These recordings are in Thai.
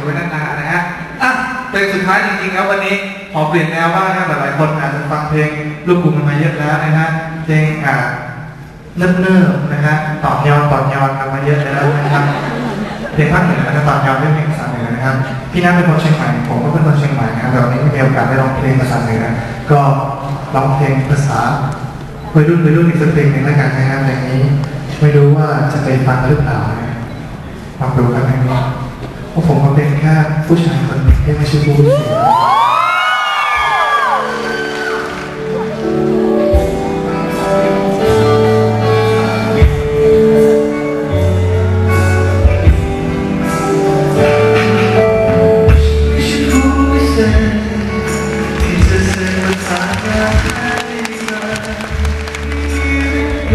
ถือไว้นานๆนะฮะอะเพลงสุดท้ายจริงๆแล้ววันนี้ขอเปลี่ยนแนวบ้างนะหลายๆคนอาจจะฟังเพลงลูกกรุงมาเยอะแล้วนะฮะเพลงอ่าเนิ่มๆนะฮะตอบยอนตอบยอนกันมาเยอะแล้วนะครับเพลงภาคเหนือนะครับตอบยอนเป็นเพลงภาษาเหนือนะครับพี่นัทเป็นคนเชียงใหม่ผมก็เป็นคนเชียงใหม่นะครับแต่วันนี้ไม่มีโอกาสได้ร้องเพลงภาษาเหนือก็ร้องเพลงภาษาวัยรุ่นวัยรุ่นอีกสักเพลงหนึ่งแล้วกันนะครับอย่างนี้ ไม่รู้ว่าจะไปฟังหรือเปล่าลองดูกันนะครับ พราะผมก็เป็นแค่ผู้ชายคนหนึ่งที่ไม่ใช่ผู้หญิงไม่ใช่ผู้วิเศษที่จะเสกภาษารักให้มาไม่มีเง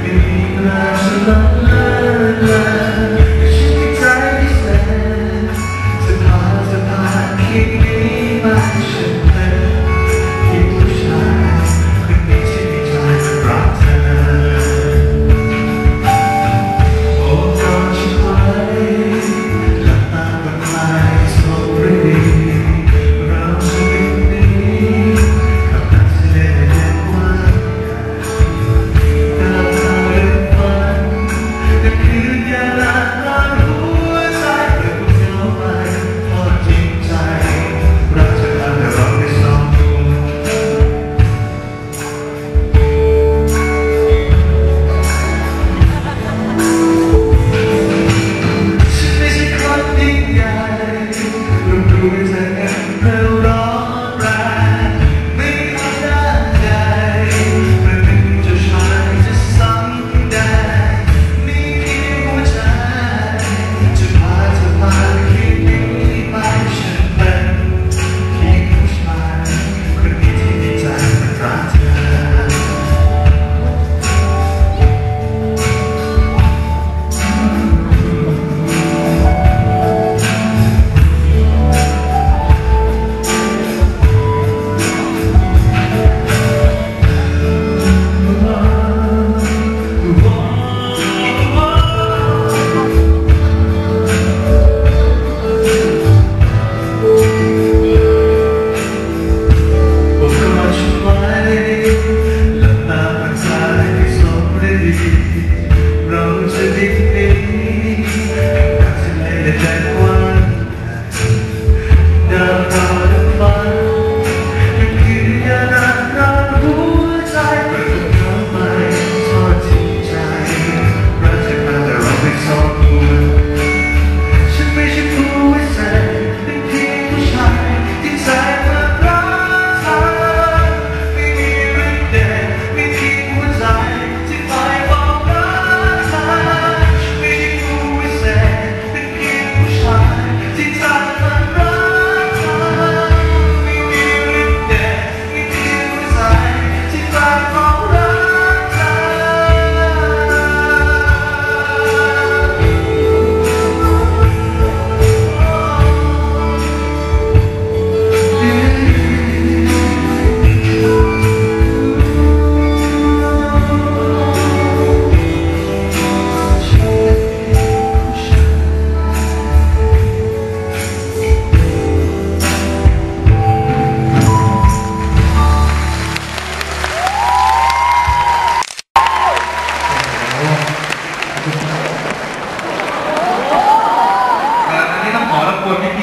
ไม่มีเวลาจะลงเลิก เราจะดิ้นหนีกับทะเลและใจ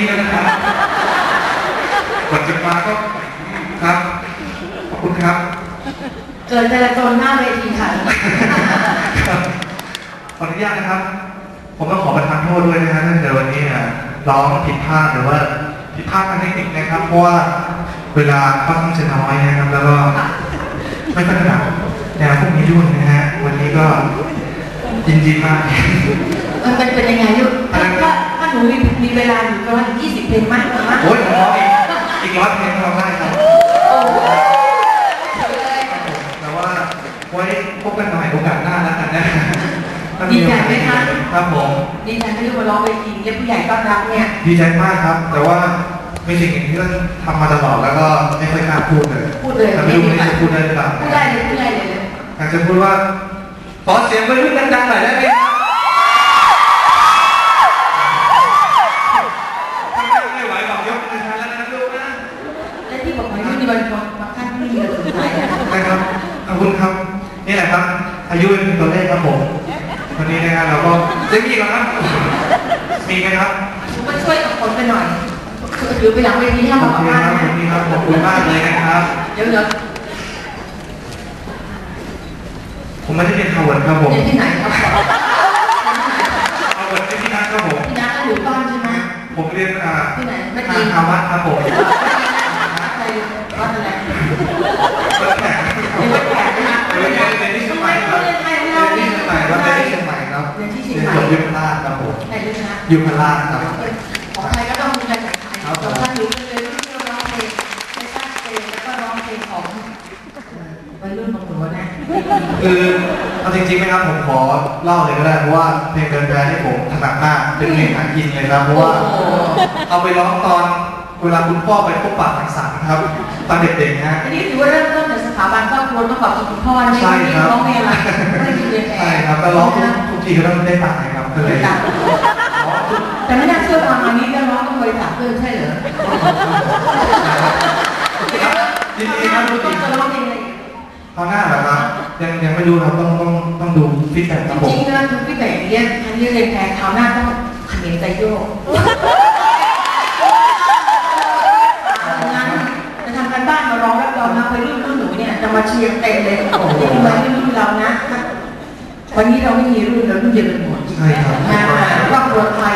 นพี่ๆแล้วนะครับก่อนจะมาก็ครับ ขอบคุณครับ เกิดจราจรหน้าเวทีค่ะครับขออนุญาตนะครับ ผมต้องขอประทานโทษด้วยนะครับถ้าเกิดวันนี้เนี่ยร้องผิดพลาดหรือว่าผิดพลาดทางเทคนิคนะครับ เพราะว่าเวลาค่อนข้างจะน้อยนะครับ แล้วก็ไม่ค่อยถนัดแนวพวกนี้ด้วยนะฮะ วันนี้ก็ยินดีมากมันเป็นเป็น เวลาอยู่ประมาณยี่สิบเพลงมากมากโอ้ยผมร้องอีกอีกร้อยเพลงก็ร้องได้ครับโอ้โหแต่ว่าไว้พบกันใหม่โอกาสหน้าแล้วกันนะดีใจไหมคะครับผมดีใจที่ลูกมาร้องเวทีเรียกผู้ใหญ่ต้อนรับเนี่ยดีใจมากครับ แต่ว่าไม่สิ่งหนึ่งที่ต้องทำมาตลอดแล้วก็ไม่ค่อยกล้าพูดเลยพูดเลยแต่ไม่รู้ว่าจะพูดได้หรือเปล่าพูดได้เลยพูดได้เลยเลยอยากจะพูดว่าขอเสียงวัยรุ่นดังๆหน่อยได้ไหมครับ นี่แหละครับ อายุเป็นตัวเลขครับผมวันนี้นะครับเราก็จะมีแล้ครับ มีไหมครับมาช่วยกับคนไปหน่อยหรือไปหลังเวทีให้เราบอกว่าขอบคุณครับขอบคุณมากเลยนะครับเยอะๆผมไม่ได้เป็นฮาวเวิครับผมที่ไหนครับฮาวเวิที่ที่นั่นคผมที่นั่นอยู่บ้านใช่ไหมผมเรียนอ่าที่ไหนแม่จีนฮาวเวิดครับผมวัดอะไร ไหนด้วยนะยุพราชครับของไทยก็ต้องมีการแต่งไทยของท่านอยู่ก็เลยที่เราร้องเพลงในชาติเพลงแล้วก็ร้องเพลงของวัยรุ่นบางหนูนะคือเอาจริงๆไหมครับผมขอเล่าเลยก็ได้เพราะว่าเพลงเดินแบรนด์ที่ผมถนัดมากเป็นเพลงหากินเลยครับเพราะว่าเอาไปร้องตอนเวลาคุณพ่อไปพบปะสังสรรค์ครับตอนเด็กๆนะฮะอันนี้ถือว่าเริ่มต้นจากสถาบันครอบครัวต้องขอบคุณพ่อนะใช่ครับร้องเพลงอะไรไม่ได้เรียนแอใช่ร์ครับแต่ร้องทุกทุกทีก็ต้องได้ตังค์นะครับก็เลย แต่ไม่น่าเชื่อว่าอันนี้ก็ร้องต้องบริจาคเพื่อใช่เหรอยินดีครับทุกทีจะร้องเพลงอะไรคราวหน้าเหรอครับยังยังไม่รู้ครับต้องต้องต้องดูฟีดแบ็กครับผมจริงๆนะคุณพี่แต่เรียนอันนี้เรียแพงคราวหน้าต้องขมิ้นใจโยกงั้นจะทำการบ้านมาร้องรับรองนะไปรุ่นรุ่นหนูเนี่ยจะมาเชียร์เต็มเลยโอ้โหที่มาที่รุ่นเรานะวันนี้เราไม่มีรุ่นเรารุ่นเดียวกันหมดใช่ครับนะครอบครัวไทย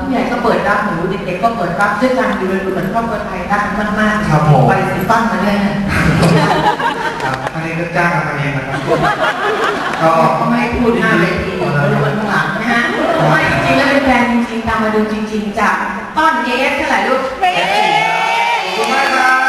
ผู้ใหญ่ก็เปิดรับหนูเด็กๆก็เปิดรับด้วยกันอยู่เลยดูเหมือนครอบครัวไทยรักกันมากๆครับผม ไปสิปั้นมาเลยนะครับอันนี้ก็จ้างกันมาเองนะครับก็ก็ไม่พูดหน้าเวทีเราดูกันข้างหลังนะฮะไม่จริงๆแล้วเป็นแฟนจริงๆตามมาดูจริง ๆจากต้นเอฟเท่าไหร่ลูกเอฟ